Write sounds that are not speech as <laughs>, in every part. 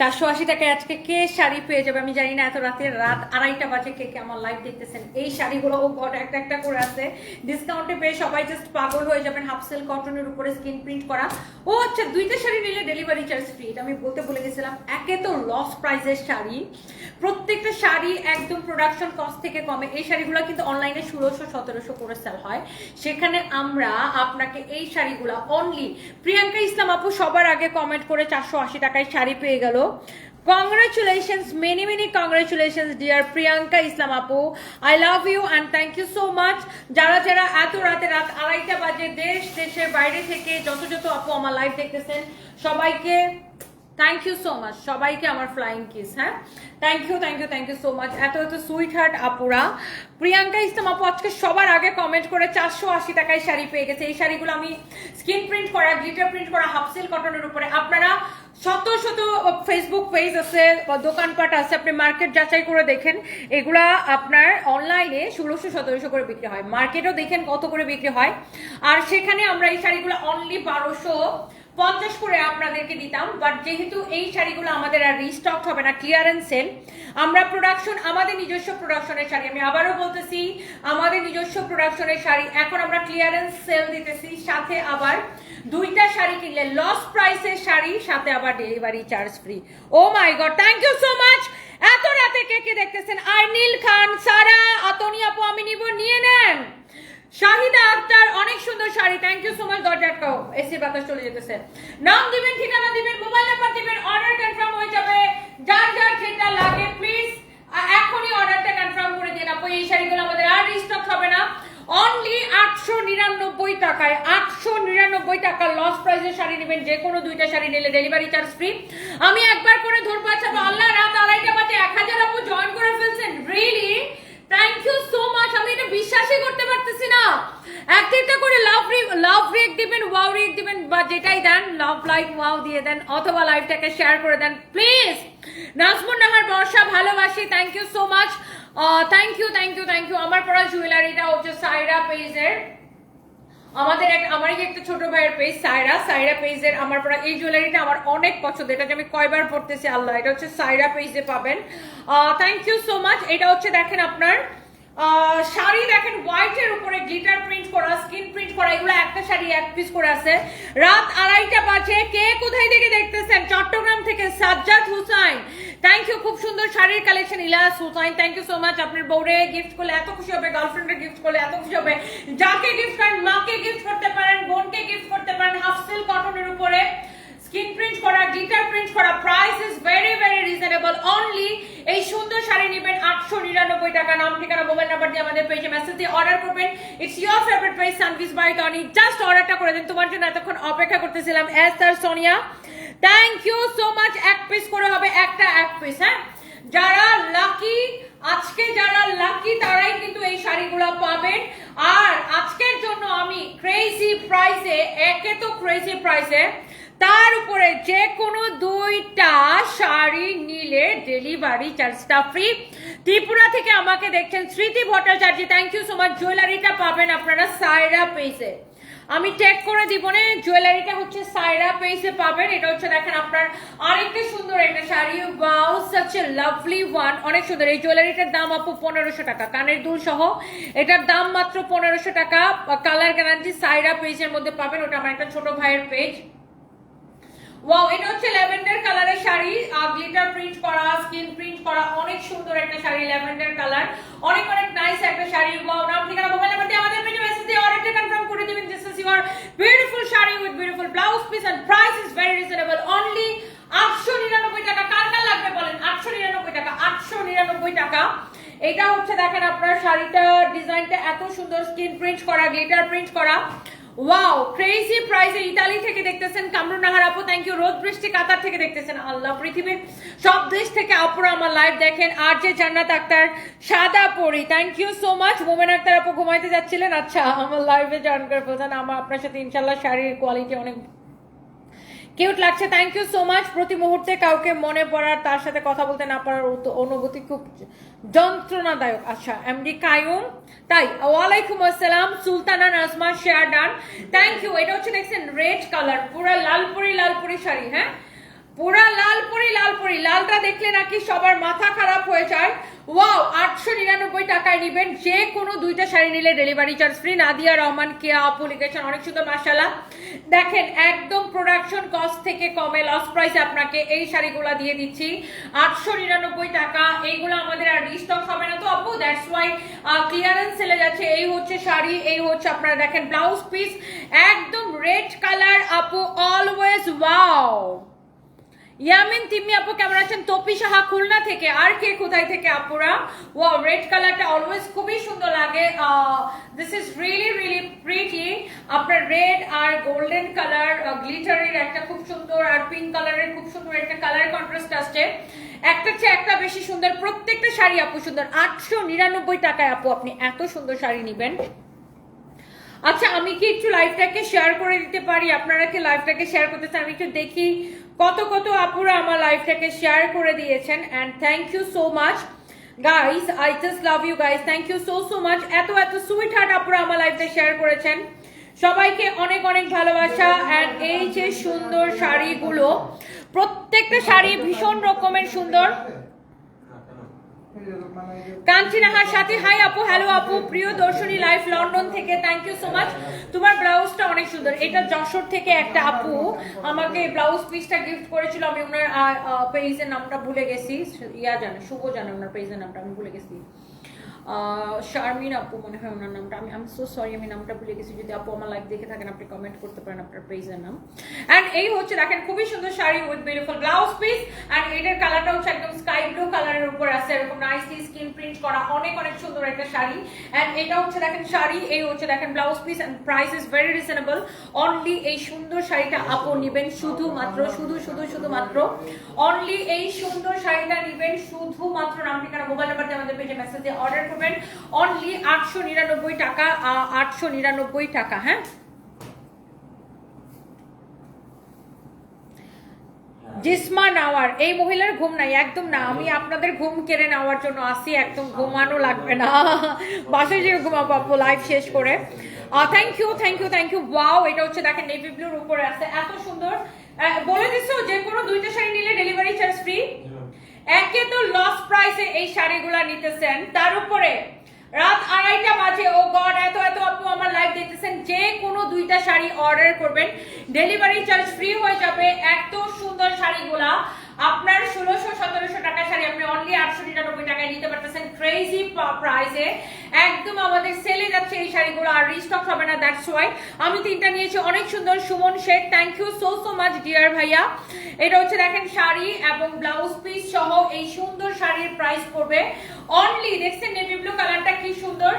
চারশো আশি টাকায় আজকে কে শাড়ি পেয়ে যাবে আমি জানি না, এত রাতে রাত আড়াইটা বাজে কে কে আমার লাইভ দেখতেছেন। এই শাড়িগুলো, ও ঘর একটা একটা করে আছে। ডিসকাউন্টে পেয়ে সবাই জাস্ট পাগল হয়ে যাবেন হাফ সেল কটনের উপরে স্কিন প্রিন্ট করা। ও আচ্ছা দুইটা শাড়ি নিলে ডেলিভারি চার্জ ফ্রি এটা আমি বলতে বলে গেছিলাম, একে তো লস প্রাইজের শাড়ি। প্রত্যেকটা শাড়ি একদম প্রোডাকশন কস্ট থেকে কমে। এই শাড়িগুলো কিন্তু অনলাইনে ষোলোশো, সতেরোশো করে সেল হয়। সেখানে আমরা আপনাকে এই শাড়িগুলো অনলি প্রিয়াঙ্কা ইসলাম আপু সবার আগে কমেন্ট করে চারশো আশি টাকায় শাড়ি পেয়ে গেল। Congratulations many many congratulations dear Priyanka Islam আপু I love you and thank you so much যারা যারা এত রাতে রাত আড়াইটা বাজে দেশ, দেশের বাইরে থেকে যত যত আপু আমার লাইভ দেখতেছেন, সবাইকে থ্যাংক ইউ সো মাচ সবাইকে আমার ফ্লাইং কিস হ্যাঁ? Thank you thank you thank you so much এত এত সুইট হার্ট আপুরা। প্রিয়াঙ্কা ইসলাম আপু আজকে সবার আগে কমেন্ট করে চারশো আশি টাকায় শাড়ি পেয়ে গেছে। এই শাড়িগুলো আমি স্কিন প্রিন্ট করা গ্লিটার প্রিন্ট করা, হাফ সিল কটনের উপরে। আপনারা শত শত ফেসবুক পেজ আছে দোকানপাট আছে, আপনি মার্কেট যাচাই করে দেখেন। এগুলা আপনার অনলাইনে ষোলোশো সতেরোশো করে বিক্রি হয়। মার্কেটও দেখেন কত করে বিক্রি হয়। আর সেখানে আমরা এই শাড়িগুলো অনলি বারোশো পঞ্চাশ করে আপনাদেরকে দিতাম বাট যেহেতু এই শাড়িগুলো আমাদের আর রিস্টক হবে না ক্লিয়ারেন্স সেল আমরা প্রোডাকশন আমাদের নিজস্ব প্রোডাকশনের শাড়ি, আমি আবারও বলতেছি, আমাদের নিজস্ব প্রোডাকশনের শাড়ি, এখন আমরা ক্লিয়ারেন্স সেল দিতেছি, সাথে আবার দুইটা শাড়ি কিনলে লস প্রাইসের শাড়ি, সাথে আবার delivery charge free oh my God thank you so much এত রাতে কে কে দেখতেছেন? আর্নিল খান, সারা, আতনি আপু, আমি নিব, নিয়ে নেন! শাহিদা আক্তার, অনেক সুন্দর sari. Thank you so much আটকাও AC বাতাস চলে যেতেছে। নাম দিবেন, ঠিকানা দিবেন মোবাইল নাম্বার দিবেন অর্ডার কনফার্ম হয়ে যাবে। যার যার যেটা লাগে প্লিজ এখনই অর্ডারটা কনফার্ম করে দিন। আপু, এই শাড়িগুলো আমাদের আর রিস্টক হবে না। অনলি আটশো নিরানব্বই টাকায়, আটশো নিরানব্বই টাকা লস প্রাইসের শাড়ি নেবেন। যে কোনো দুইটা শাড়ি নিলে ডেলিভারি চার্জ ফ্রি আমি একবার করে ধরবো আচ্ছা আল্লাহ রাত আড়াইটা বাজে, এক হাজার আপু জয়েন করে ফেলছেন really thank you so much আমি এটা বিশ্বাসই করতে পারতেছি না একটা একটা করে জুয়েলারিটা হচ্ছে সাইরা পেজের, আমাদের একটা ছোট ভাইয়ের পেজ পেজের আমার পড়া, এই জুয়েলারিটা আমার অনেক পছন্দ। আমি কয়বার পড়তেছি, আল্লাহ, এটা হচ্ছে সাইরা পেজে পাবেন। থ্যাংক ইউ সো মাচ এটা হচ্ছে দেখেন আপনার শাড়ি দেখেন হোয়াইটের উপরে গ্লিটার প্রিন্ট করা স্কিন প্রিন্ট করা, এগুলো একটা শাড়ি এক পিস করে আছে। রাত আড়াইটা বাজে, কে কোথায় থেকে দেখতেছেন? চট্টগ্রাম থেকে সাজ্জাদ হুসাইন। থ্যাংক ইউ খুব সুন্দর শাড়ির collection Ilias Hussain thank you so much আপনার বউরে গিফট করলে এত খুশি হবে গার্লফ্রেন্ডে গিফট করলে এত খুশি হবে। যাকে গিফট করেন, মাকে গিফট করতে পারেন, বোনকে গিফট করতে পারেন হাফ সিল কটনের উপরে। স্কিন প্রিন্ট করা গ্লিটার প্রিন্ট করা price is very very reasonable only এই সুন্দর শাড়ি নেবেন আটশো নিরানব্বই টাকা। নাম, ঠিকানা মোবাইল নাম্বার দিয়ে আমাদের পেজে মেসেজ দিয়ে অর্ডার করবেন। ইটস ইয়োর ফেভারিট প্রাইস সানভিস বাই টনি জাস্ট অর্ডারটা করে দেন। তোমার জন্য এতক্ষণ অপেক্ষা করতেছিলাম। S sir Sonia thank you so much এক পিস করে হবে একটা, এক পিস হ্যাঁ? যারা লাকি আজকে যারা লাকি তারাই কিন্তু এই শাড়িগুলো পাবেন। আর আজকের জন্য আমি ক্রেজি প্রাইসে একে তো ক্রেজি প্রাইসে তার উপরে যে কোনো দুইটা শাড়ি নিলে ডেলিভারি চার্জটা ফ্রি ত্রিপুরা থেকে আমাকে দেখছেন Smriti Bhattacharya. Thank you so much জুয়েলারিটা পাবেন আপনারা সাইরা পেজে আমি চেক করে দিব না জুয়েলারিটা হচ্ছে সাইরা পেজে পাবেন। এটা হচ্ছে দেখেন আপনার আরেকটা সুন্দর একটা sari. Wow such a lovely one অনেক সুন্দর। এই জুয়েলারিটার দাম আপু পনেরোশো টাকা। কানের দুল সহ। এটার দাম মাত্র পনেরোশো টাকা। কালার গ্যারান্টি সাইরা পেজের মধ্যে পাবেন। ওটা আমার একটা ছোট ভাইয়ের পেজ ওয়াও এটা হচ্ছে ল্যাভেন্ডার কালারের শাড়ি। গ্লিটার প্রিন্ট করা স্কিন প্রিন্ট করা, অনেক সুন্দর একটা শাড়ি, ল্যাভেন্ডার কালার। অনেক অনেক নাইস একটা শাড়ি। ওয়াও নাম, ঠিকানা মোবাইল নাম্বার দিয়ে আমাদের পেজে মেসেজ দিয়ে অর্ডারটা কনফার্ম করে দিবেন this is your beautiful sari with beautiful blouse piece and price is very reasonable only আটশো নিরানব্বই টাকা। কার কার লাগবে বলেন? আটশো নিরানব্বই টাকা, আটশো নিরানব্বই টাকা। এটা হচ্ছে, দেখেন আপনার শাড়িটা ডিজাইনটা এত সুন্দর। স্কিন প্রিন্ট করা গ্লিটার প্রিন্ট করা। ওয়াও ক্রেজি প্রাইসে ইতালি থেকে দেখতেছেন, কামরুন নাহার আপু থ্যাংক ইউ রোদ বৃষ্টি কাতার থেকে দেখতেছেন, আল্লাহ পৃথিবীর সব দেশ থেকে আপুরা আমার লাইভ দেখেন, আর যে জান্নাত আক্তার, সাদা পরি thank you so much Momen Akter আপু ঘুমাইতে যাচ্ছিলেন আচ্ছা আমার লাইভে জয়েন করে ফেলছেন আমার আপনার সাথে ইনশাল্লাহ শাড়ির কোয়ালিটি অনেক কিউট লাগছে। থ্যাংক ইউ সো মাচ প্রতি মুহূর্তে কাউকে মনে পড়ার, তার সাথে কথা বলতে না পারার অনুভূতি খুব যন্ত্রণাদায়ক। আচ্ছা এমডি কায়ুম। তাই, ওয়ালাইকুম আসসালাম। Sultana Najma, share done. Thank you এটা হচ্ছে, দেখছেন রেড কালার পুরা লালপুরি লালপুরি শাড়ি হ্যাঁ? পুরা লালপুরি লালপুরি। লালটা দেখলে নাকি সবার মাথা খারাপ হয়ে যায়। ওয়াও, আটশো নিরানব্বই টাকায় নিবেন। যে কোনো দুইটা শাড়ি নিলে delivery charge free. Nadia, Rahman, Keya, আপু লিখেছেন অনেক সুন্দর মাসালা দেখেন, একদম প্রোডাকশন কস্ট থেকে কমে লস প্রাইসে আপনাকে এই শাড়িগুলো দিয়ে দিচ্ছি। আটশো নিরানব্বই টাকা। এইগুলো আমাদের আর রিস্টক হবে না তো আপু। দ্যাটস ওয়াই ক্লিয়ারেন্স সেলে যাচ্ছে। এই হচ্ছে শাড়ি, এই হচ্ছে আপনারা দেখেন ব্লাউজ পিস একদম রেড কালার আপু অলওয়েজ ওয়াও ইয়ামিন, তিম্মি আপু, কেমন আছেন? তপি সাহা, খুলনা থেকে। আর কে কোথায় থেকে আপুরা? ও রেড কালারটা অলওয়েজ খুবই সুন্দর লাগে। This is really really pretty আপনার রেড আর গোল্ডেন কালার গ্লিটারের একটা খুব সুন্দর আর পিঙ্ক কালারের খুব সুন্দর একটা কালার কন্ট্রাস্ট আসছে। একটা চেয়ে একটা বেশি সুন্দর, প্রত্যেকটা শাড়ি আপু সুন্দর। আটশো নিরানব্বই টাকায় আপু আপনি এত সুন্দর শাড়ি নেবেন। আচ্ছা আমি কি একটু লাইভটাকে শেয়ার করে দিতে পারি? আপনারা কি লাইভটাকে শেয়ার করতে চান? আমি একটু দেখি। কত কত আপুরা আমার লাইফটাকে শেয়ার করে দিয়েছেন and thank you so much guys I just love you guys thank you so so much এত এত সুইট হার্ট আপুরা আমার লাইফে শেয়ার করেছেন। সবাইকে অনেক অনেক ভালোবাসা অ্যান্ড এই যে সুন্দর শাড়িগুলো, প্রত্যেকটা শাড়ি ভীষণ রকমের সুন্দর। কাঞ্চিনাহার সাথে। হাই আপু হ্যালো আপু, প্রিয় দর্শনী লাইফ লন্ডন থেকে থ্যাংক ইউ সো মাচ তোমার ব্লাউজটা অনেক সুন্দর। এটা যশোর থেকে একটা আপু। আমাকে ব্লাউজ পিসটা গিফট করেছিল। আমি ওনার পেজের নামটা ভুলে গেছি। ইয়া জানে, শুভ জানে ওনার পেজের নামটা, আমি ভুলে গেছি। শারমিন আপু মনে হয় ওনার নামটা। আমি আমি সো সরি আমি নামটা ভুলে গেছি। যদি আপু আমার লাইভ দেখে থাকেন, আপনি কমেন্ট করতে পারেন আপনার পেজের নাম। অ্যান্ড এই হচ্ছে, দেখেন, খুবই সুন্দর sari with beautiful blouse piece and এটার কালারটা হচ্ছে একদম স্কাই ব্লু কালারের উপর আছে। এরকম নাইসলি স্কিন প্রিন্ট করা অনেক অনেক সুন্দর একটা শাড়ি। অ্যান্ড এটা হচ্ছে, দেখেন, শাড়ি। এই হচ্ছে, দেখেন blouse piece and price is very reasonable only এই সুন্দর শাড়িটা আপু নিবেন শুধুমাত্র, শুধু শুধু, শুধুমাত্র। অনলি এই সুন্দর শাড়িটা নিবেন শুধুমাত্র। নাম ঠিকানা মোবাইল নাম্বার দিয়ে আমাদের পেজে মেসেজ দিয়ে অর্ডার করবেন। অনলি আটশো নিরানব্বই টাকা আটশো নিরানব্বই টাকা হ্যাঁ? জিসমা নাওয়ার এই মহিলার ঘুম নাই একদম না। আমি আপনাদের ঘুম কেড়ে নেওয়ার জন্য আসি একদম ঘুমানো লাগবে না। বাসায় যে ঘুমাবো আপু লাইভ শেষ করে। Thank you thank you thank you wow এটা হচ্ছে দেখেন নেভি ব্লুর উপরে আছে। এত সুন্দর বলে দিছো যে কোনো দুইটা শাড়ি নিলে ডেলিভারি চার্জ ফ্রি একে তো লস প্রাইসে এই শাড়িগুলা নিতেছেন। তার উপরে রাত আড়াইটা বাজে ও গড এত এত আপু আমার লাইভ দেখতেছেন যে কোনো দুইটা শাড়ি অর্ডার করবেন ডেলিভারি চার্জ ফ্রি হয়ে যাবে এত সুন্দর শাড়িগুলা। আপনার ষোলোশো, সতেরোশো টাকা শাড়ি আপনি অনলি আটশো নিরানব্বই টাকায় নিতে পারতেছেন। ক্রেজি প্রাইসে একদম আমাদের সেলে যাচ্ছে এই শাড়িগুলো, আর রিস্টক হবে না দ্যাটস ওয়াই আমি তিনটা নিয়েছি, অনেক সুন্দর। Sumon Sheikh thank you so so much dear ভাইয়া। এটা হচ্ছে দেখেন শাড়ি এবং ব্লাউজ পিস সহ এই সুন্দর শাড়ির প্রাইস পড়বে। অনলি দেখছেন নেভি ব্লু কালারটা কি সুন্দর?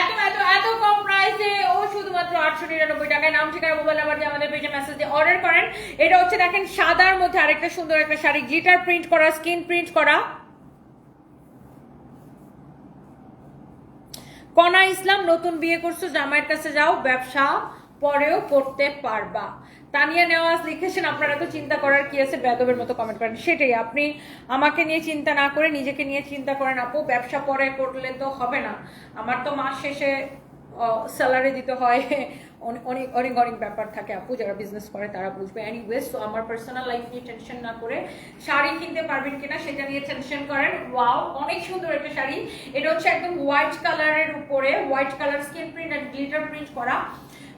এত এত এত কম প্রাইসে ও শুধুমাত্র আটশো নিরানব্বই টাকায় নাম, ঠিকানা মোবাইল নাম্বার দিয়ে আমাদের পেজে মেসেজ দিয়ে অর্ডার করেন। এটা হচ্ছে দেখেন সাদার মধ্যে আরেকটা সুন্দর একটা শাড়ি গ্লিটার প্রিন্ট করা স্কিন প্রিন্ট করা। কনা ইসলাম, নতুন বিয়ে করছ, জামাইয়ের কাছে যাও, ব্যবসা পরেও করতে পারবা। তানিয়া নেওয়াজ লিখেছেন, আপনারা তো চিন্তা করার কি আছে? বেদবের মতো কমেন্ট করেন। সেটাই, আপনি আমাকে নিয়ে চিন্তা না করে নিজেকে নিয়ে চিন্তা করেন, আপু, ব্যবসা পরে করলে তো হবে না। আমার তো মাস শেষে স্যালারি দিতে হয়। <laughs> অনেক অনেক অনেক ব্যাপার থাকে, আপু, যারা বিজনেস করে তারা বুঝবে। এনিওয়েজ তো আমার পার্সোনাল লাইফ নিয়ে টেনশন না করে শাড়ি কিনতে পারবেন কিনা সেটা নিয়ে টেনশন করেন। ওয়াও অনেক সুন্দর একটা শাড়ি। এটা হচ্ছে একদম হোয়াইট কালারের উপরে white colour skin print and glitter print করা।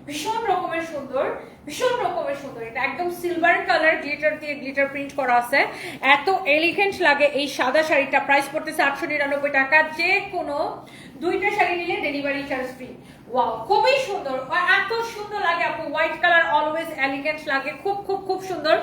ভীষণ রকমের সুন্দর, ভীষণ রকমের সুন্দর। এটা একদম সিলভার কালার গ্লিটার দিয়ে গ্লিটার প্রিন্ট করা আছে। এত এলিগেন্ট লাগে এই সাদা শাড়িটা। প্রাইস পড়তেছে আটশো নিরানব্বই টাকা। যে কোনো দুইটা শাড়ি নিলে ডেলিভারি চার্জ ফ্রি ওয়াও খুবই সুন্দর। এত সুন্দর লাগে আপু। হোয়াইট কালার অলওয়েজ এলিগেন্ট লাগে। খুব খুব খুব সুন্দর।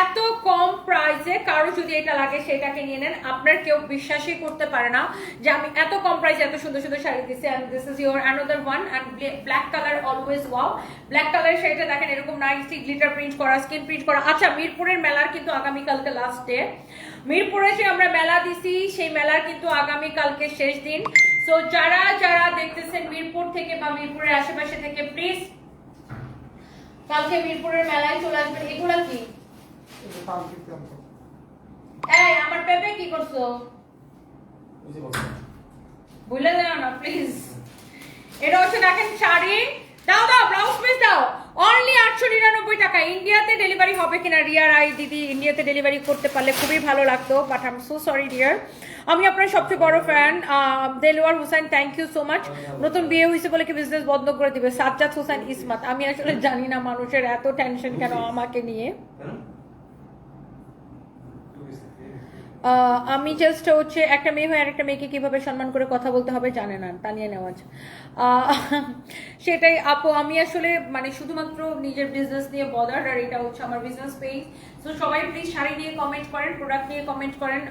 এত কম প্রাইসে কারও যদি এটা লাগে সেটাকে নিয়ে নেন। আপনার কেউ বিশ্বাসই করতে পারে না যে আমি এত কম প্রাইসে এত সুন্দর সুন্দর শাড়ি দিচ্ছি and this is your another one and black colour always wow black colour শাড়িটা দেখেন এরকম নাইসলি গ্লিটার প্রিন্ট করা স্কিন প্রিন্ট করা। আচ্ছা মিরপুরের মেলার কিন্তু আগামীকালকে লাস্ট ডে মিরপুরে যে আমরা মেলা দিছি, সেই মেলার কিন্তু আগামীকালকে শেষ দিন। সো যারা যারা দেখতেছেন মিরপুর থেকে বা মিরপুরের আশেপাশে থেকে প্লিজ কালকে মিরপুরের মেলায় চলে আসবেন এগুলা কি? এই আমার পেপে কি করছ? ভুলে যাও না প্লিজ এটা হচ্ছে দেখেন শাড়ি। দাও দাও ব্লাউজ পিস দাও। অনলি আটশো নিরানব্বই টাকা। ইন্ডিয়াতে ডেলিভারি হবে কিনা? রিয়ার আই দিদি ইন্ডিয়াতে ডেলিভারি করতে পারলে খুবই ভালো লাগতো but am so sorry dear আমি আপনার সবচেয়ে বড় fan Delwar Hossain thank you so much নতুন বিয়ে হয়েছে বলে কি বিজনেস বন্ধ করে দিবে? সাজ্জাদ হোসেন ইসমাত। আমি আসলে জানি না মানুষের এত টেনশন কেন আমাকে নিয়ে। আমি জাস্ট হচ্ছে একটা মেয়ে হয়ে আরেকটা মেয়েকে কীভাবে সম্মান করে কথা বলতে হবে জানে না, তানিয়া নেওয়াজ। সেটাই, আপু, আমি আসলে মানে শুধুমাত্র নিজের বিজনেস নিয়ে বদার আর এটা হচ্ছে আমার বিজনেস পেজ তো সবাই প্লিজ শাড়ি নিয়ে কমেন্ট করেন প্রোডাক্ট নিয়ে কমেন্ট করেন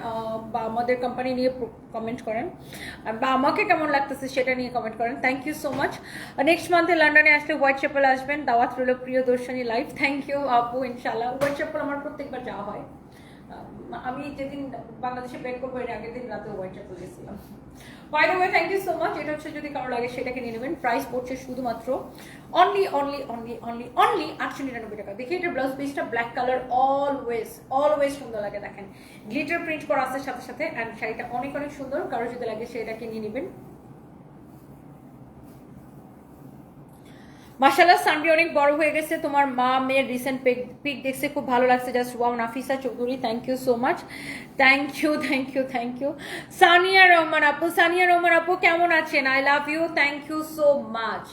বা আমাদের কোম্পানি নিয়ে কমেন্ট করেন। বা আমাকে কেমন লাগতেছে সেটা নিয়ে কমেন্ট করেন। Thank you so much next মান্থে লন্ডনে আসলে হোয়াইট চ্যাপেল আসবেন, দাওয়াত রইল প্রিয় দর্শনী লাইফ থ্যাংক ইউ আপু ইনশাল্লাহ হোয়াইট চ্যাপেল আমার প্রত্যেকবার যাওয়া হয়। আমি যেদিন বাংলাদেশে ব্রেক করব, এর আগের দিন রাতে হোয়াইট খুলেছিলাম by the way thank you so much এটা হচ্ছে যদি কারও লাগে, সেটাকে নিয়ে নেবেন। প্রাইস পড়ছে শুধুমাত্র only only only only only আটশো নিরানব্বই টাকা। দেখি এটা ব্লাউজ পিসটা ব্ল্যাক কালার অলওয়েজ অলওয়েজ সুন্দর লাগে, দেখেন। গ্লিটার প্রিন্ট করা আছে সাথে সাথে অ্যান্ড শাড়িটা অনেক অনেক সুন্দর। কারও যদি লাগে, সেটাকে নিয়ে নেবেন। মাশাল্লাহ সানডে অনেক বড় হয়ে গেছে। তোমার মা, মেয়ের রিসেন্ট পিক দেখছে খুব ভালো লাগছে। Just wow Nafisa Chowdhury thank you so much thank you thank you thank you Sania Rahman আপু, সানিয়া রহমান আপু, কেমন আছেন? I love you thank you so much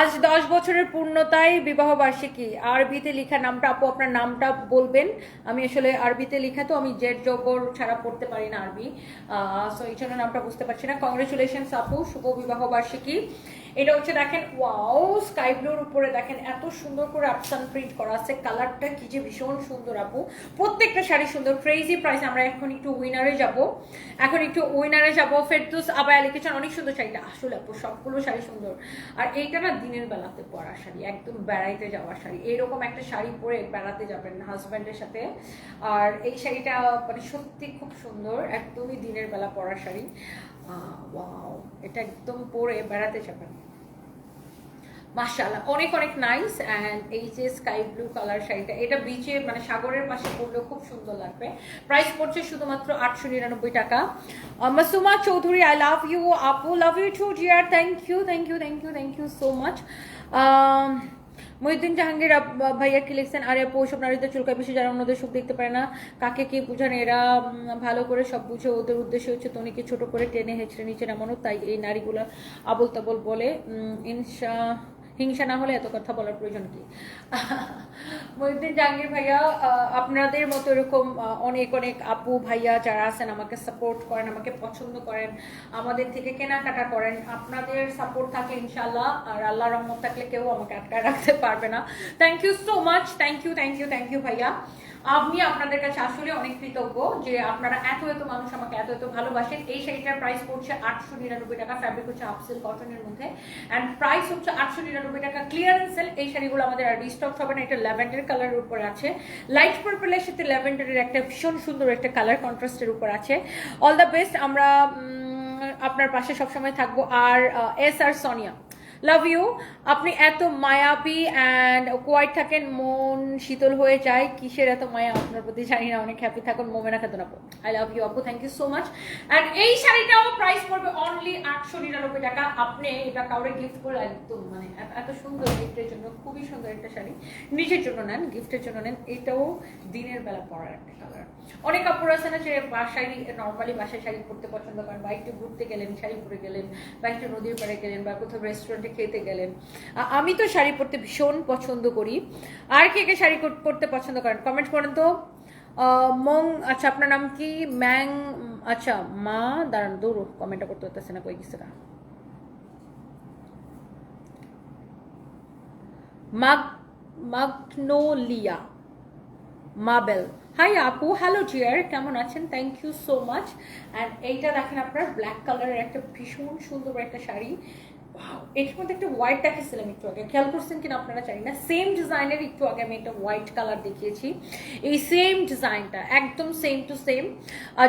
আজ দশ বছরের পূর্ণতায় বিবাহ বার্ষিকী। আরবিতে লেখা নামটা, আপু, আপনার নামটা বলবেন। আমি আসলে আরবিতে লেখা তো, আমি জেড জবর ছাড়া পড়তে পারি না আরবি। সো এই জন্য নামটা বুঝতে পারছি না। কংগ্রেচুলেশন আপু, শুভ বিবাহ বার্ষিকী। এটা হচ্ছে দেখেন ওয়াও স্কাই ব্লুর উপরে দেখেন এত সুন্দর করে আপসান প্রিন্ট করা আছে কালারটা কি যে ভীষণ সুন্দর আপু। প্রত্যেকটা শাড়ি সুন্দর ক্রেজি প্রাইস আমরা এখন একটু উইনারে যাব। এখন একটু উইনারে যাব, ফেরদুস আবার লিখেছেন অনেক সুন্দর শাড়িটা আসলে আপু, সবগুলো শাড়ি সুন্দর। আর এইটা না দিনের বেলাতে পরা শাড়ি, একদম বেড়াইতে যাওয়ার শাড়ি। এরকম একটা শাড়ি পরে বেড়াতে যাবেন হাজব্যান্ডের সাথে। আর এই শাড়িটা মানে সত্যি খুব সুন্দর, একদমই দিনের বেলা পরা শাড়ি। ওয়াও এটা একদম পরে বেড়াতে যাবেন। মাশাআল্লাহ, অনেক অনেক নাইস অ্যান্ড এই যে স্কাই ব্লু কালার শাড়িটা, এটা বিচে মানে সাগরের পাশে পড়লেও খুব সুন্দর লাগবে। প্রাইস পড়ছে শুধুমাত্র আটশো নিরানব্বই টাকা। Masuma Chowdhury I love you আপু love you too dear thank you thank you thank you thank you so much Mohiuddin Jahangir ভাইয়া কি লিখছেন? আরে আপু নারীদের চুলকায় বেশি যারা অন্যদের সুখ দেখতে পারে না। কাকে কি বুঝান? এরা ভালো করে সব বুঝে ওদের উদ্দেশ্য হচ্ছে তনিকে ছোট করে টেনে হেঁচড়ে নিচে নামানো। তাই এই নারীগুলো আবল তাবল বলে ইনশা হিংসা না হলে এত কথা বলার প্রয়োজন কি? মহিউদ্দিন জাহাঙ্গীর ভাইয়া আপনাদের মতো এরকম অনেক অনেক আপু ভাইয়া যারা আছেন, আমাকে সাপোর্ট করেন, আমাকে পছন্দ করেন, আমাদের থেকে কেনাকাটা করেন, আপনাদের সাপোর্ট থাকলে ইনশাল্লাহ আর আল্লাহ রহমত থাকলে কেউ আমাকে আটকায় রাখতে পারবে না। Thank you so much thank you thank you thank you ভাইয়া। আমি আপনাদের কাছে আসলে অনেক কৃতজ্ঞ যে আপনারা এত এত মানুষ আমাকে এত এত ভালোবাসেন। এই শাড়িটার প্রাইস পড়ছে আটশো নিরানব্বই টাকা ফ্যাব্রিক হচ্ছে আপসেল কটনের মধ্যে। অ্যান্ড প্রাইস হচ্ছে আটশো নিরানব্বই টাকা ক্লিয়ারেন্স সেল এই শাড়িগুলো আমাদের আর রিস্টক হবে না, এটা ল্যাভেন্ডার কালারের উপর আছে। লাইট পার্পলের সাথে ল্যাভেন্ডারের একটা ভীষণ সুন্দর একটা কালার কন্ট্রাস্টের উপর আছে। অল দ্য বেস্ট আমরা আপনার পাশে সবসময় থাকব। আর S R Sonia love you আপনি এত মায়াবী অ্যান্ড কোয়াইট থাকেন, মন শীতল হয়ে যায়। কিসের এত মায়া? আপনার প্রতি জানি না, অনেক হ্যাপি থাকুন মোমেনা খাতুন আপু। আই লাভ ইউ আপু thank you so much and এই শাড়িটাও প্রাইস পড়বে অনলি আটশো নিরানব্বই টাকা। আপনি এটা কাউরে গিফট করে একদম মানে এত- সুন্দর গিফটের জন্য, খুবই সুন্দর একটা শাড়ি। নিজের জন্য নেন গিফটের জন্য নেন। এটাও দিনের বেলা পরার একটা কালার অনেক কাপড় আছে না যে বাসায় নর্মালি বাসায় শাড়ি পরতে পছন্দ করেন বা একটু ঘুরতে গেলেন, শাড়ি পরে গেলেন, বা একটু নদীর পাড়ে গেলেন, বা কোথাও রেস্টুরেন্টে খেতে গেলেন। আমি তো শাড়ি পরতে ভীষণ পছন্দ করি। আর কে কে শাড়ি পরতে পছন্দ করেন? কমেন্ট করেন তো। মং আচ্ছা আপনার নাম কি? ম্যাং আচ্ছা মা, দাঁড়ান, দৌড়ো কমেন্টটা করতে হতেছে না, কই না মাগ, মাগনোলিয়া, মাবেল। হাই আপু হ্যালো জিয়ার কেমন আছেন? Thank you so much and এইটা দেখেন আপনার ব্ল্যাক কালারের একটা ভীষণ সুন্দর একটা শাড়ি। এটার মধ্যে একটা হোয়াইট দেখাচ্ছিলাম একটু আগে। খেয়াল করছেন কিনা আপনারা জানি না? সেম ডিজাইনের একটু আগে আমি একটা হোয়াইট কালার দেখিয়েছি। এই সেম ডিজাইনটা একদম সেম টু সেম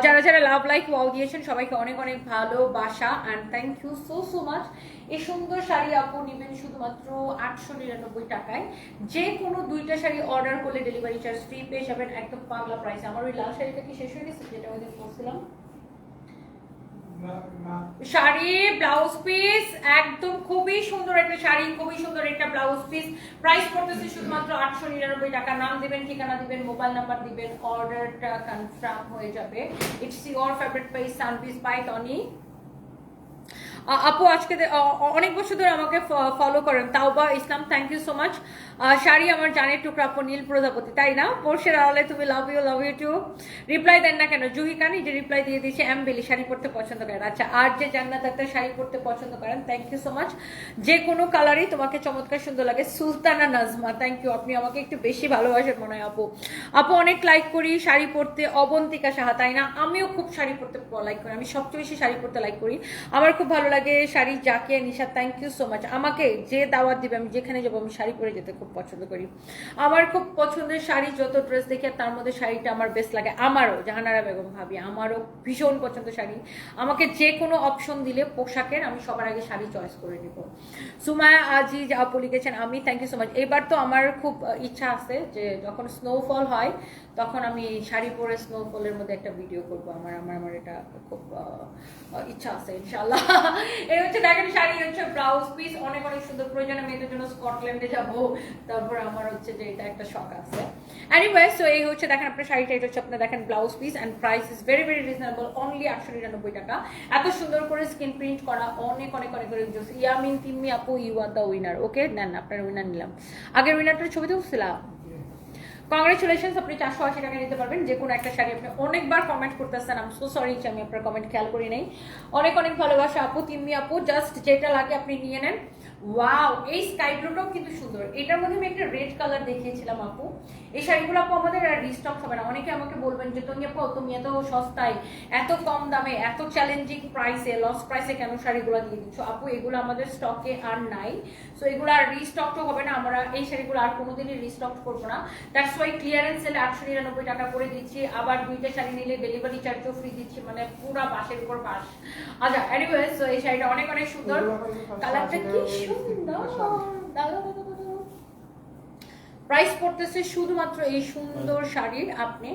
যারা যারা লাভ লাইক ওয়াও দিয়েছেন, সবাইকে অনেক অনেক ভালোবাসা। And thank you so so much এই সুন্দর শাড়ি আপু নেবেন শুধুমাত্র আটশো নিরানব্বই টাকায়। যে কোনো দুইটা শাড়ি অর্ডার করলে ডেলিভারি চার্জ ফ্রি পেয়ে যাবেন একদম পাগলা প্রাইস আমার ওই লাল শাড়িটা কি শেষ হয়ে গেছে? যেটা ওই দিন বলছিলাম। শাড়ি ব্লাউজ পিস একদম খুবই সুন্দর একটা শাড়ি, খুবই সুন্দর একটা ব্লাউজ পিস প্রাইস পড়তেছে শুধুমাত্র আটশো নিরানব্বই টাকা। নাম দিবেন, ঠিকানা দিবেন মোবাইল নাম্বার দিবেন অর্ডারটা কনফার্ম হয়ে যাবে। ইটস ইউর ফেভারিট পেজ সানপিস বাই টনি আপু, আজকে অনেক বছর ধরে আমাকে ফলো করেন। Tawba, Islam thank you so much sari আমার জানের টুকরা আপু নীল প্রজাপতি, তাই না? পরশের আড়ালে তুমি love you love you too reply দেন না কেন জুহিকা নিজে রিপ্লাই দিয়ে দিয়েছে এম বেলি শাড়ি পরতে পছন্দ করেন। আচ্ছা আর যে জান্নাত আক্তার শাড়ি পরতে পছন্দ করেন থ্যাংক ইউ সো মাচ যে কোনো কালারই তোমাকে চমৎকার সুন্দর লাগে, সুলতানা নাজমা থ্যাংক ইউ আপনি আমাকে একটু বেশি ভালোবাসেন মনে হয় আপু। আপু, অনেক লাইক করি, শাড়ি পরতে, অবন্তিকা সাহা, তাই না? আমিও খুব শাড়ি পরতে লাইক করি, আমি সবচেয়ে বেশি শাড়ি পরতে লাইক করি। আমার খুব ভালো লাগে sari, Zakia, Nisha thank you so much আমাকে যে দাওয়াত দিবে, আমি যেখানে যাব, আমি শাড়ি পরে যেতে খুব পছন্দ করি। আমার খুব পছন্দের শাড়ি যত ড্রেস দেখি তার মধ্যে শাড়িটা আমার বেস্ট লাগে। আমারও, জাহানারা বেগম ভাবি, আমারও ভীষণ পছন্দ শাড়ি। আমাকে যে কোনো অপশন দিলে পোশাকের আমি সবার আগে শাড়ি চয়েস করে নিব। সুমায়া আজি যা আপু লিখেছেন, আমি থ্যাংক ইউ সো মাচ এবার তো আমার খুব ইচ্ছা আছে যে যখন স্নোফল হয়, তখন আমি শাড়ি পরে স্নোফলের মধ্যে একটা ভিডিও করব। আমার আমার আমার এটা খুব ইচ্ছা আছে ইনশাল্লাহ এই হচ্ছে দেখেন শাড়ি হচ্ছে ব্লাউজ পিস অনেক অনেক সুন্দর প্রয়োজন। আমি মেয়েদের জন্য স্কটল্যান্ডে যাব। তারপর আমার হচ্ছে যে এটা একটা শখ আছে। এনিওয়ে সো এই হচ্ছে দেখেন আপনার শাড়িটা, এটা হচ্ছে আপনার দেখেন blouse piece and price is very very reasonable only আটশো নিরানব্বই টাকা। এত সুন্দর করে স্ক্রিন প্রিন্ট করা, অনেক অনেক অনেক অনেক জোস ইয়ামিন আপু you are the winner okay নেন, আপনার উইনার নিলাম। আগের উইনারটার ছবি কংগ্রেচুলেশন আপনি চারশো আশি টাকা নিতে পারবেন। যে কোনো একটা শাড়ি আপনি অনেকবার কমেন্ট করতেছেন। আমি সো সরি আমি আপনার কমেন্ট খেয়াল করি নাই। অনেক অনেক ভালোবাসা আপু, তিম্মি আপু জাস্ট যেটা লাগে আপনি নিয়ে নেন। ওয়াও এই স্কাই ব্লুটাও কিন্তু সুন্দর। এটার মধ্যে আমি একটা রেড কালার দেখিয়েছিলাম আপু। এই শাড়িগুলো আপু আমাদের আর রিস্টক হবে না। অনেকে আমাকে বলবেন যে তুমি আপু তুমি এত সস্তায় এত কম দামে এত চ্যালেঞ্জিং প্রাইসে লস প্রাইসে কেন শাড়িগুলো দিয়ে দিচ্ছ? আপু এগুলো আমাদের স্টকে আর নাই। সো এগুলো আর রিস্টক হবে না। আমরা এই শাড়িগুলো আর কোনোদিনই রিস্টক করব না। দ্যাটস ওয়াই ক্লিয়ারেন্স সেলে আটশো নিরানব্বই টাকা করে দিচ্ছি। আবার দুইটা শাড়ি নিলে ডেলিভারি চার্জও ফ্রি দিচ্ছি। মানে পুরা বাসের উপর বাস আচ্ছা এনিওয়েজ তো এই শাড়িটা অনেক অনেক সুন্দর। কালারটা কি? প্রাইস পড়তেছে শুধুমাত্র এই সুন্দর শাড়ির আপনি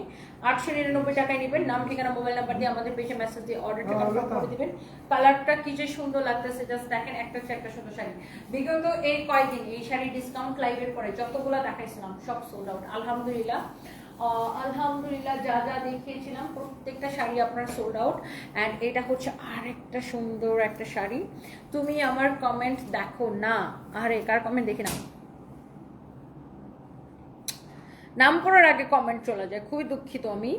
আটশো নিরানব্বই টাকায় নেবেন। নাম, ঠিকানা, মোবাইল নাম্বার দিয়ে আমাদের পেজে মেসেজ দিয়ে অর্ডারটা কনফার্ম করে দিবেন। কালারটা কি যে সুন্দর লাগতেছে জাস্ট দেখেন, একটা হচ্ছে একটা সুন্দর শাড়ি। বিগত এই কয়েকদিন এই শাড়ি ডিসকাউন্ট লাইভের পরে যতগুলো দেখাইছিলাম, সব সোল্ড আউট আলহামদুলিল্লাহ। আলহামদুলিল্লাহ, যা যা দেখিয়েছিলাম, প্রত্যেকটা শাড়ি আপনার সোল্ড আউট অ্যান্ড এটা হচ্ছে আরেকটা সুন্দর একটা শাড়ি। তুমি আমার কমেন্ট দেখো না। আরে, কার কমেন্ট দেখি না? নাম করার আগে কমেন্ট চলে যায়। খুবই দুঃখিত আমি।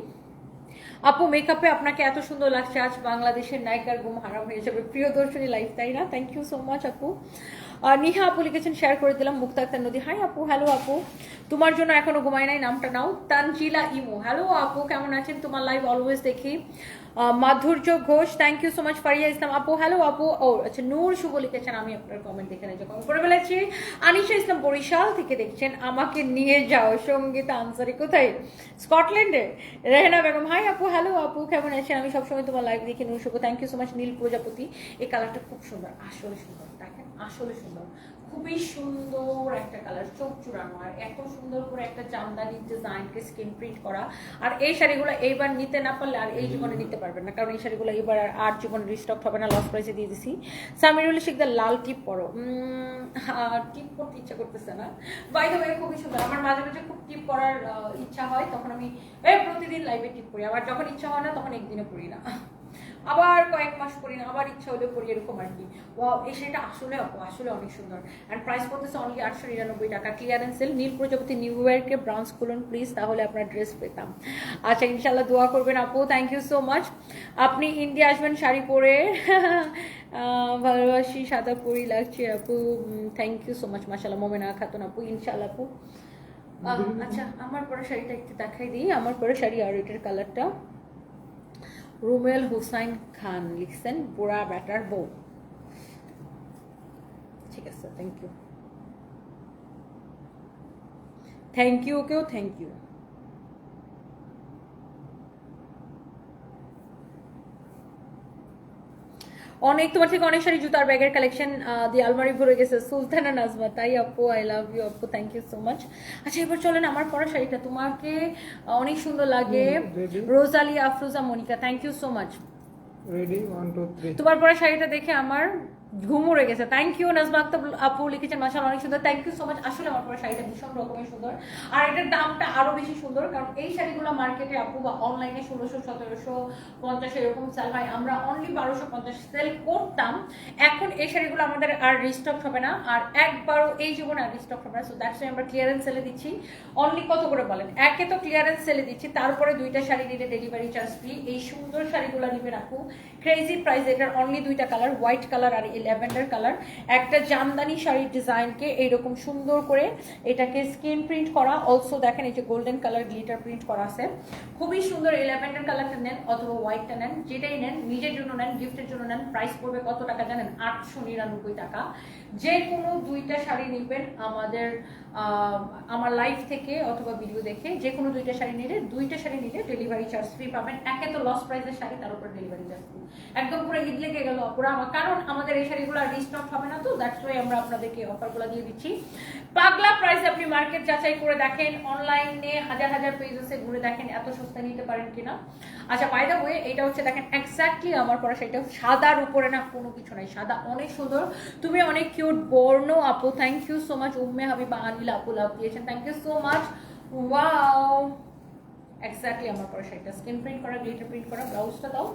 আপু মেকআপে আপনাকে এত সুন্দর লাগছে। আজ বাংলাদেশের নায়িকার গুম হারাম হয়ে যাবে। প্রিয় দর্শনী লাইফ তাই না থ্যাংক ইউ সো মাচ আপু নিহা আপু লিখেছেন শেয়ার করে দিলাম, মুক্তা নদী। হাই আপু হ্যালো আপু। তোমার জন্য এখনও ঘুমায় নাই, নামটা নাও। তানজিলা ইমু। হ্যালো আপু, কেমন আছেন? তোমার লাইভ অলওয়েজ দেখি। Madhurya Ghosh thank you so much Faria Islam আপু হ্যালো আপু, ও আচ্ছা নূর শুভ লিখেছেন আমি আপনার কমেন্ট দেখে নিয়ে কমেন্ট করে ফেলেছি। আনিশা ইসলাম বরিশাল থেকে দেখছেন, আমাকে নিয়ে যাও, সঙ্গীতা আনসারি কোথায়? স্কটল্যান্ডে? রেহেনা বেগম হাই আপু হ্যালো আপু, কেমন আছেন? আমি সবসময় তোমার লাইভ দেখি, Noor Shuvo thank you so much নীল প্রজাপতি, এই কালারটা খুব সুন্দর, আসলে সুন্দর, দেখেন, আসলে সুন্দর। খুবই সুন্দর একটা কালার চোখ চূড়ানো আর এত সুন্দর করে একটা জামদানি ডিজাইনকে স্কিন প্রিন্ট করা। আর এই শাড়িগুলো এইবার নিতে না পারলে আর এই জীবনে নিতে পারবেন না, কারণ এই শাড়িগুলো এবার আর আর জীবনে রিস্টক হবে না লস প্রাইসে দিয়ে দিছি। সামিরুল শিকদার লাল টিপ পরো। টিপ পরতে ইচ্ছা করতেছে না। বাই দ্য খুবই সুন্দর। আমার মাঝে মাঝে খুব টিপ করার ইচ্ছা হয়, তখন আমি প্রতিদিন লাইভে টিপ করি আবার যখন ইচ্ছা হয় না, তখন একদিনে পড়ি না। আবার কয়েক মাস পরি না, আবার ইচ্ছা হলে পরি এরকম আর কি। এই শাড়িটা আসলে আসলে অনেক সুন্দর। অ্যান্ড প্রাইস পড়তেছে অনলি আটশো নিরানব্বই টাকা। ক্লিয়ারেন্স সেল নীল প্রজাপতি নিউ ইয়র্কে ব্রাউন্স খুলুন প্লিজ তাহলে আপনার ড্রেস পেতাম। আচ্ছা ইনশাল্লাহ দোয়া করবেন আপু থ্যাংক ইউ সো মাচ আপনি ইন্ডিয়া আসবেন শাড়ি পরে। ভালোবাসি, সাদা পরি লাগছে আপু। থ্যাংক ইউ সো মাচ মাসাল্লাহ মোমেনা খাতুন আপু ইনশাল্লাহ আপু। আচ্ছা আমার পরে শাড়িটা একটু দেখাই দিই। আমার পরে শাড়ি আর এটার কালারটা রুমেল হুসাইন খান লিখছেন, বুড়া বেটার বউ। ঠিক আছে থ্যাংক ইউ থ্যাংক ইউ ওকেও থ্যাংক ইউ অনেক তোমার থেকে অনেক সারি জুতার ব্যাগের কালেকশন দিয়ে আলমারি ভরে গেছে সুলতানা নাজমা। তাই আপু আই লাভ ইউ আপু থ্যাংক ইউ সো মাচ আচ্ছা এবার চলেন আমার পরা শাড়িটা। তোমাকে অনেক সুন্দর লাগে। Rosalie Afroza Monica thank you so much ready one two three তোমার পরে শাড়িটা দেখে আমার ঘুম গেছে। থ্যাংক ইউ নাজমা আপু লিখেছেন মাসাল অনেক সুন্দর। থ্যাংক ইউ সো মাচ আসলে আমার পরে শাড়িটা ভীষণ রকমের সুন্দর। আর এটার দামটা আরও বেশি সুন্দর, কারণ এই শাড়িগুলো মার্কেটে আপু বা অনলাইনে ষোলোশো, সতেরোশো, পঞ্চাশ এরকম সেল হয়। আমরা অনলি বারোশো, পঞ্চাশ সেল করতাম। এখন এই শাড়িগুলো আমাদের আর রিস্টক হবে না। আর একবারও এই জীবনে আর রিস্টক হবে না। সো দ্যাটস আমরা ক্লিয়ারেন্স সেলে দিচ্ছি। অনলি কত করে বলেন? একে তো ক্লিয়ারেন্স সেলে দিচ্ছি। তারপরে দুইটা শাড়ি নিলে ডেলিভারি চার্জ ফ্রি এই সুন্দর শাড়িগুলো নিবে রাখু ক্রেজি প্রাইস এটার অনলি দুইটা কালার হোয়াইট কালার আর এই ল্যাভেন্ডার কালার। একটা জামদানি শাড়ির ডিজাইনকে এইরকম সুন্দর করে এটাকে স্ক্রিন প্রিন্ট করা। অলসো দেখেন এই যে গোল্ডেন কালার গ্লিটার প্রিন্ট করা আছে। খুবই সুন্দর এই ল্যাভেন্ডার কালারটা নেন অথবা হোয়াইটটা নেন, যেটাই নেন, নিজের জন্য নেন, গিফটের জন্য নেন প্রাইস পড়বে কত টাকা জানেন? আটশো নিরানব্বই টাকা। যে কোনো দুইটা শাড়ি নিবেন আমাদের আমার লাইভ থেকে অথবা ভিডিও দেখে যে কোনো দুইটা শাড়ি নিলে, দুইটা শাড়ি নিলে ডেলিভারি চার্জ ফ্রি পাবেন। একে তো লস প্রাইসের শাড়ি, তার উপর ডেলিভারি চার্জ ফ্রি একদম পুরো ঈদ লেগে গেল পুরো আমার। কারণ আমাদের এই শাড়িগুলো রিস্টক হবে না তো দ্যাটস ওয়াই আমরা আপনাদেরকে অফারগুলো দিয়ে দিচ্ছি। পাগলা প্রাইসে আপনি মার্কেট যাচাই করে দেখেন অনলাইনে হাজার হাজার পেজেসে ঘুরে দেখেন এত সস্তা নিতে পারেন কিনা। আচ্ছা বাই দ্য ওয়ে এটা হচ্ছে দেখেন এক্স্যাক্টলি আমার পরা সেটা সাদার উপরে না কোনো কিছু নাই, সাদা অনেক সুন্দর। তুমি অনেক কিউট বর্ণ আপু thank you so much Umme Habiba, Anil আপু লাভ দিয়েছেন। Thank you so much wow exactly আমার পরা সেটা স্কিন প্রিন্ট করা গ্লিটার প্রিন্ট করা, ব্লাউজটা দাও।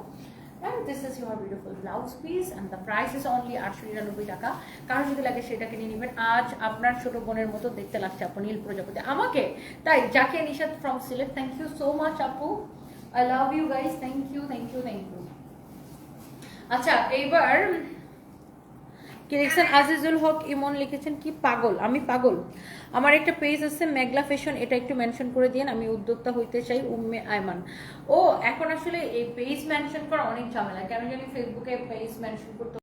And this is your beautiful blouse piece and the price is only আটশো নিরানব্বই টাকা। কারও যদি লাগে সেটাকে নিয়ে নেবেন। আজ আপনার ছোট বোনের মতো দেখতে লাগছে আপু, নীল প্রজাপতি। আমাকে? তাই, যাকে Nishad from Sylhet thank you so much আপু। I love you guys thank you thank you thank you আচ্ছা এইবার কি লিখছেন আজিজুল হক ইমন লিখেছেন, কি পাগল? আমি পাগল। আমার একটা পেজ আছে, মেঘলা ফ্যাশন এটা একটু মেনশন করে দিন আমি উদ্যোক্তা হইতে চাই উম্মে আয়মান। ও, এখন আসলে এই পেজ মেনশন করা অনেক ঝামেলা, কেন জানি ফেসবুকে পেজ মেনশন করতে